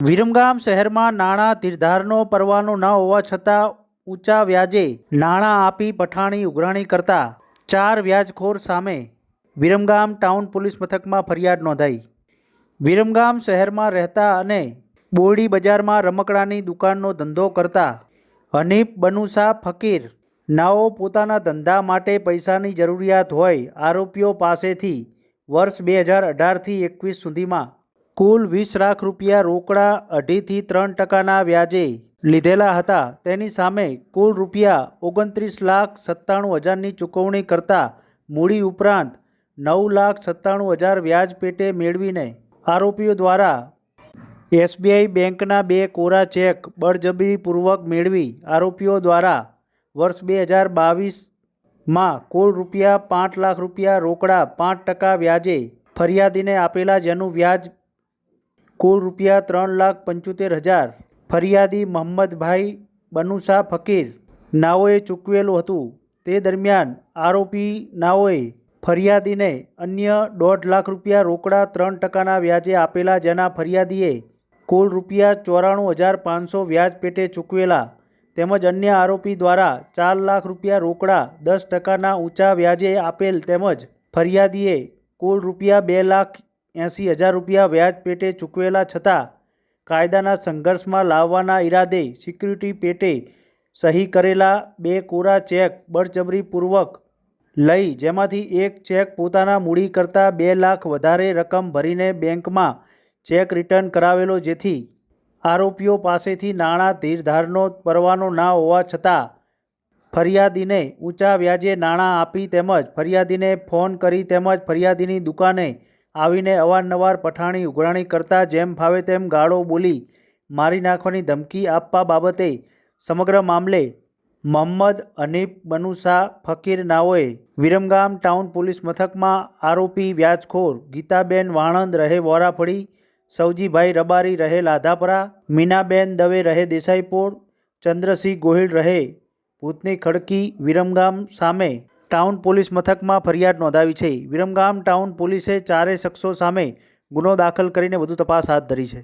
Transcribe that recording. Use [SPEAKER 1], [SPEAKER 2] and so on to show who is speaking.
[SPEAKER 1] વિરમગામ શહેરમાં નાણાં ધીરધારનો પરવાનો ન હોવા છતાં ઊંચા વ્યાજે નાણાં આપી પઠાણી ઉઘરાણી કરતા ચાર વ્યાજખોર સામે વિરમગામ ટાઉન પોલીસ મથકમાં ફરિયાદ નોંધાઈ. વિરમગામ શહેરમાં રહેતા અને બોરડી બજારમાં રમકડાની દુકાનનો ધંધો કરતા હનીફ, બનુસા, ફકીર નાઓ પોતાના ધંધા માટે પૈસાની જરૂરિયાત હોય આરોપીઓ પાસેથી વર્ષ બે હજાર અઢારથી એકવીસ સુધીમાં કુલ વીસ લાખ રૂપિયા રોકડા અઢીથી ત્રણ ટકાના વ્યાજે લીધેલા હતા. તેની સામે કુલ રૂપિયા ઓગણત્રીસ લાખ સત્તાણું હજારની ચૂકવણી કરતા મૂડી ઉપરાંત નવ લાખ સત્તાણું હજાર વ્યાજ પેટે મેળવીને આરોપીઓ દ્વારા એસબીઆઈ બેંકના બે કોરા ચેક બળજબરીપૂર્વક મેળવી આરોપીઓ દ્વારા વર્ષ બે હજાર બાવીસમાં કુલ રૂપિયા પાંચ લાખ રૂપિયા રોકડા પાંચ ટકા વ્યાજે ફરિયાદીને આપેલા જેનું વ્યાજ કુલ રૂપિયા ત્રણ લાખ પંચોતેર હજાર. ફરિયાદી મોહમ્મદભાઈ બનુસા ફકીર નાઓએ ચૂકવેલું હતું. તે દરમિયાન આરોપી નાઓએ ફરિયાદીને અન્ય દોઢ લાખ રૂપિયા રોકડા ત્રણ ટકાના વ્યાજે આપેલા જેના ફરિયાદીએ કુલ રૂપિયા ચોરાણું હજાર પાંચસો વ્યાજ પેટે ચૂકવેલા તેમજ અન્ય આરોપી દ્વારા ચાર લાખ રૂપિયા રોકડા દસ ટકાના ઊંચા વ્યાજે આપેલ તેમજ ફરિયાદીએ કુલ રૂપિયા બે લાખ એંસી હજાર રૂપિયા વ્યાજ પેટે ચૂકવેલા છતાં કાયદાના સંઘર્ષમાં લાવવાના ઈરાદે સિક્યુરિટી પેટે સહી કરેલા બે કોરા ચેક બળજબરીપૂર્વક લઈ, જેમાંથી એક ચેક પોતાના મૂડી કરતાં બે લાખ વધારે રકમ ભરીને બેંકમાં ચેક રિટર્ન કરાવેલો, જેથી આરોપીઓ પાસેથી નાણાં ધીરધારનો પરવાનો ના હોવા છતાં ફરિયાદીને ઊંચા વ્યાજે નાણાં આપી તેમજ ફરિયાદીને ફોન કરી તેમજ ફરિયાદીની દુકાને આવીને અવારનવાર પઠાણી ઉઘરાણી કરતા જેમ ફાવે તેમ ગાળો બોલી મારી નાખવાની ધમકી આપવા બાબતે સમગ્ર મામલે મોહમ્મદ હનીફ બનુસા ફકીર નાઓએ વિરમગામ ટાઉન પોલીસ મથકમાં આરોપી વ્યાજખોર ગીતાબેન વાણંદ રહે વોરાફળી સૌજીભાઈ રબારી રહે લાધાપરા, મીનાબેન દવે રહે દેસાઈપોળ, ચંદ્રસિંહ ગોહિલ રહે ભૂતની ખડકી વિરમગામ સામે ટાઉન પોલીસ મથકમાં ફરિયાદ નોંધાવી છે. વિરમગામ ટાઉન પોલીસે ચારે શખ્સો સામે ગુનો દાખલ કરીને વધુ તપાસ હાથ ધરી છે.